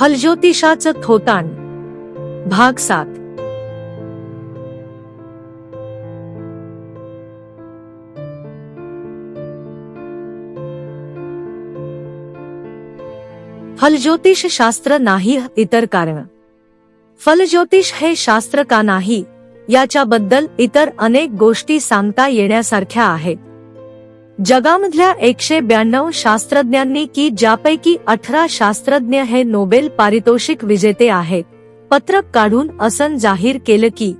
फलज्योतिषाचं थोतान. भाग सात. फलज्योतिष शास्त्र नाही इतर कारण. फलज्योतिष हे शास्त्र का नाही याच्याबद्दल इतर अनेक गोष्टी सांगता येण्यासारख्या आहेत. जगामधल्या एकशे ब्याण्णव शास्त्रज्ञांनी की ज्यापैकी अठरा शास्त्रज्ञ हे नोबेल पारितोषिक विजेते आहेत. पत्रक काढून असन जाहीर केलं की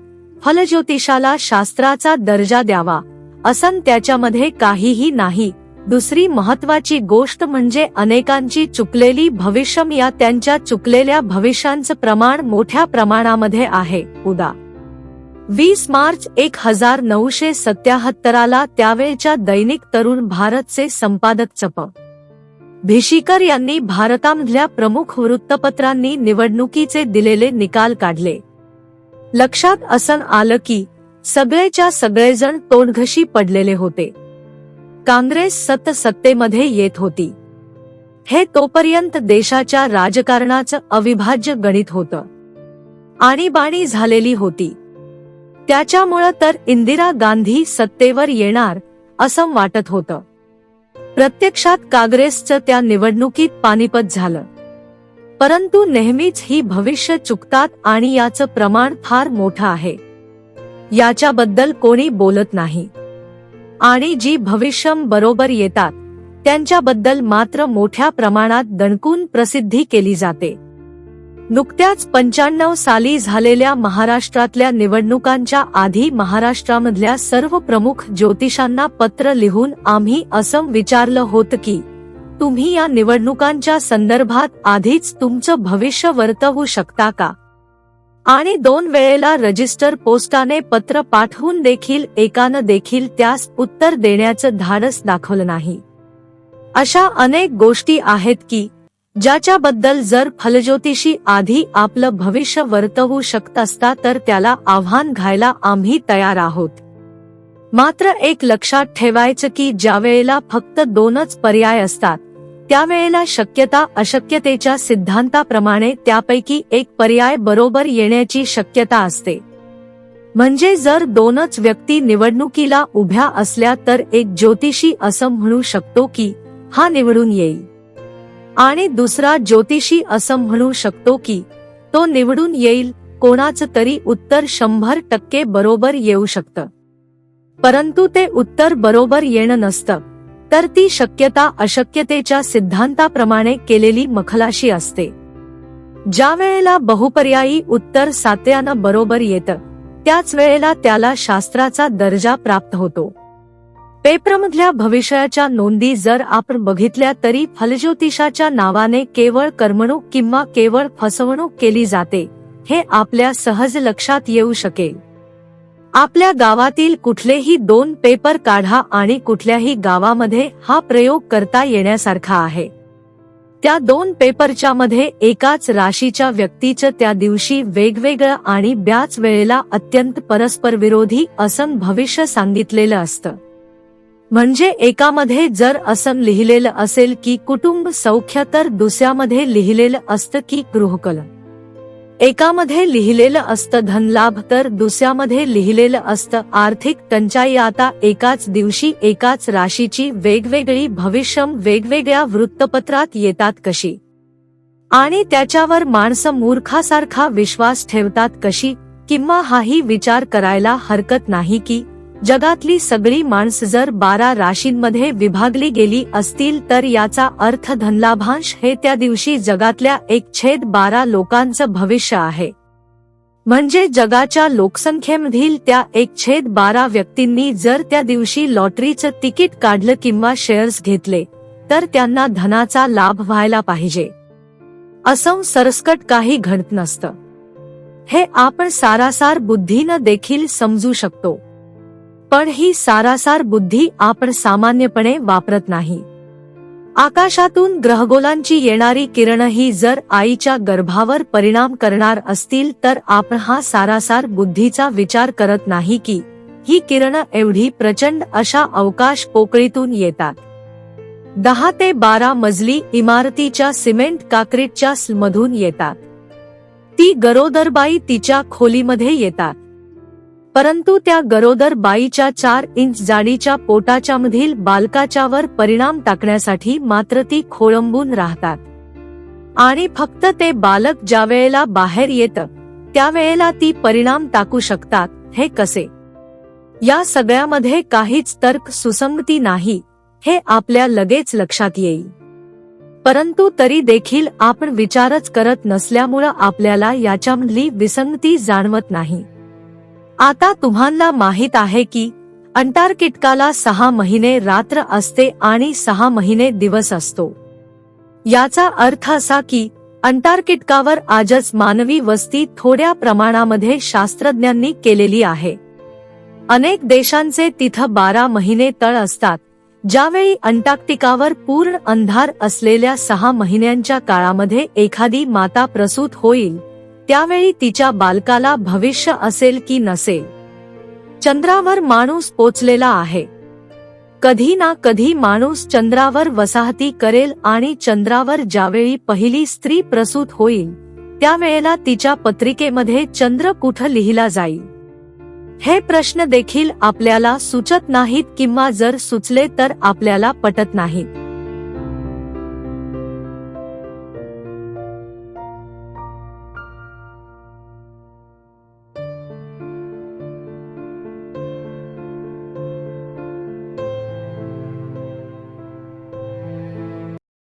फलज्योतिषाला शास्त्राचा दर्जा द्यावा. असन त्याच्यामध्ये काहीही नाही. दुसरी महत्वाची गोष्ट म्हणजे अनेकांची चुकलेली भविष्यम या त्यांच्या चुकलेल्या भविष्यांचं प्रमाण मोठ्या प्रमाणामध्ये आहे. उदा. वीस मार्च एक हजार नऊशे सत्याहत्तराला त्यावेळच्या दैनिक तरुण भारतचे संपादक चप. भिशीकर यांनी भारतामधल्या प्रमुख वृत्तपत्रांनी निवडणुकीचे दिलेले निकाल काढले. लक्षात असं आलं की सगळेच्या सगळेजण तोंडघशी पडलेले होते. काँग्रेस सत सत्तेमध्ये येत होती. हे तोपर्यंत देशाच्या राजकारणाचं अविभाज्य गणित होतं. आणीबाणी झालेली होती. त्याच्यामुळं तर इंदिरा गांधी सत्तेवर येणार असं वाटत होतं. प्रत्यक्षात काँग्रेसचं त्या निवडणुकीत पानिपत झालं. परंतु नेहमीच ही भविष्य चुकतात आणि याचं प्रमाण फार मोठं आहे. याच्याबद्दल कोणी बोलत नाही. आणि जी भविष्यम बरोबर येतात त्यांच्याबद्दल मात्र मोठ्या प्रमाणात दणकून प्रसिद्धी केली जाते. नुकत्याच पंच्याण्णव साली झालेल्या महाराष्ट्रातल्या निवडणुकांच्या आधी महाराष्ट्रामधल्या सर्व प्रमुख ज्योतिषांना पत्र लिहून आम्ही असं विचारलं होतं की तुम्ही या निवडणुकांच्या संदर्भात आधीच तुमचं भविष्य वर्तवू शकता का? आणि दोन वेळेला रजिस्टर पोस्टाने पत्र पाठवून देखील एकानं देखील त्यास उत्तर देण्याचं धाडस दाखवलं नाही. अशा अनेक गोष्टी आहेत की ज्याच्याबद्दल जर फलज्योतिषी आधी आपलं भविष्य वर्तवू शकत असता तर त्याला आव्हान घ्यायला आम्ही तयार आहोत. मात्र एक लक्षात ठेवायचं की ज्या वेळेला फक्त दोनच पर्याय असतात त्यावेळेला शक्यता अशक्यतेच्या सिद्धांताप्रमाणे त्यापैकी एक पर्याय बरोबर येण्याची शक्यता असते. म्हणजे जर दोनच व्यक्ती निवडणुकीला उभ्या असल्या तर एक ज्योतिषी असं म्हणू शकतो की हा निवडून येईल. आणि दुसरा ज्योतिषी असं म्हणू शकतो की तो निवडून येईल कोणाचं तरी उत्तर शंभर टक्के बरोबर येऊ शकतं. परंतु ते उत्तर बरोबर येणं नसतं. तर ती शक्यता अशक्यतेच्या सिद्धांताप्रमाणे केलेली मखलाशी असते. ज्या वेळेला बहुपर्यायी उत्तर सात्यानं बरोबर येतं त्याच वेळेला त्याला शास्त्राचा दर्जा प्राप्त होतो. पेपरमधल्या भविष्याच्या नोंदी जर आपण बघितल्या तरी फलज्योतिषाच्या नावाने केवळ करमणूक किंवा केवळ फसवणूक केली जाते हे आपल्या सहज लक्षात येऊ शकेल. आपल्या गावातील कुठलेही दोन पेपर काढा आणि कुठल्याही गावामध्ये हा प्रयोग करता येण्यासारखा आहे. त्या दोन पेपरच्या मध्ये एकाच राशीच्या व्यक्तीचं त्या दिवशी वेगवेगळं आणि ब्याच वेळेला अत्यंत परस्पर विरोधी असं भविष्य सांगितलेलं असतं. म्हणजे एकामध्ये जर असं लिहिलेलं असेल की कुटुंब सौख्य तर दुसऱ्यामध्ये लिहिलेलं असतं की गृहकल. एकामध्ये लिहिलेलं असतं धनलाभ तर दुसऱ्यामध्ये लिहिलेलं असतं आर्थिक टंचाई. आता एकाच दिवशी एकाच राशीची वेगवेगळी भविष्यम वेगवेगळ्या वृत्तपत्रात येतात कशी? आणि त्याच्यावर माणसं मूर्खासारखा विश्वास ठेवतात कशी? किंवा हाही विचार करायला हरकत नाही की जगातली सगळी माणसं जर बारा राशींमध्ये विभागली गेली असतील तर याचा अर्थ धनलाभांश हे त्या दिवशी जगातल्या एक छेद बारा लोकांचं भविष्य आहे. म्हणजे जगाच्या लोकसंख्येमधील त्या एक छेद बारा व्यक्तींनी जर त्या दिवशी लॉटरीचं तिकीट काढलं किंवा शेअर्स घेतले तर त्यांना धनाचा लाभ व्हायला पाहिजे. असं सरसकट काही घडत नसतं. हे आपण सारासार बुद्धीनं देखील समजू शकतो. पण ही सारासार बुद्धी आपण सामान्यपणे वापरत नाही. आकाशातून ग्रहगोलांची येणारी किरणही जर आईच्या गर्भावर परिणाम करणार असतील तर आपण हा सारासार बुद्धीचा विचार करत नाही की ही किरण एवढी प्रचंड अशा अवकाश पोकळीतून येतात. दहा ते बारा मजली इमारतीच्या सिमेंट काक्रीटच्या मधून येतात. ती गरोदरबाई तिच्या खोलीमध्ये येतात. परंतु त्या गरोदर बाईच्या चार इंच जाडीच्या पोटाच्या मधील बालकाच्यावर परिणाम टाकण्यासाठी मात्र ती खोळंबून राहतात. आणि फक्त ते बालक ज्या वेळेला बाहेर येतं त्यावेळेला ती परिणाम टाकू शकतात हे कसे? या सगळ्यामध्ये काहीच तर्क सुसंगती नाही हे आपल्या लगेच लक्षात येईल. परंतु तरी देखील आपण विचारच करत नसल्यामुळं आपल्याला याच्यामधली विसंगती जाणवत नाही. आता तुम्हाला माहीत आहे की अंटार्क्टिकाला सहा महिने रात्र असते आणि सहा महिने दिवस असतो. याचा अर्थ असा की अंटार्क्टिकावर आजच मानवी वस्ती थोड्या प्रमाणामध्ये शास्त्रज्ञांनी केलेली आहे. अनेक देशांचे तिथं बारा महिने तळ असतात ज्यावेळी अंटार्क्टिकावर पूर्ण अंधार असलेल्या सहा महिन्यांच्या काळामध्ये एखादी माता प्रसूत होईल. त्यावेळी तिच्या बालकाला भविष्य असेल की नसेल. चंद्रावर माणूस पोचलेला आहे. कधी ना कधी माणूस चंद्रावर वसाहती करेल आणि चंद्रावर ज्यावेळी पहिली स्त्री प्रसूत होईल त्यावेळेला तिच्या पत्रिकेमध्ये चंद्र कुठं लिहिला जाईल? हे प्रश्न देखील आपल्याला सुचत नाहीत किंवा जर सुचले तर आपल्याला पटत नाहीत.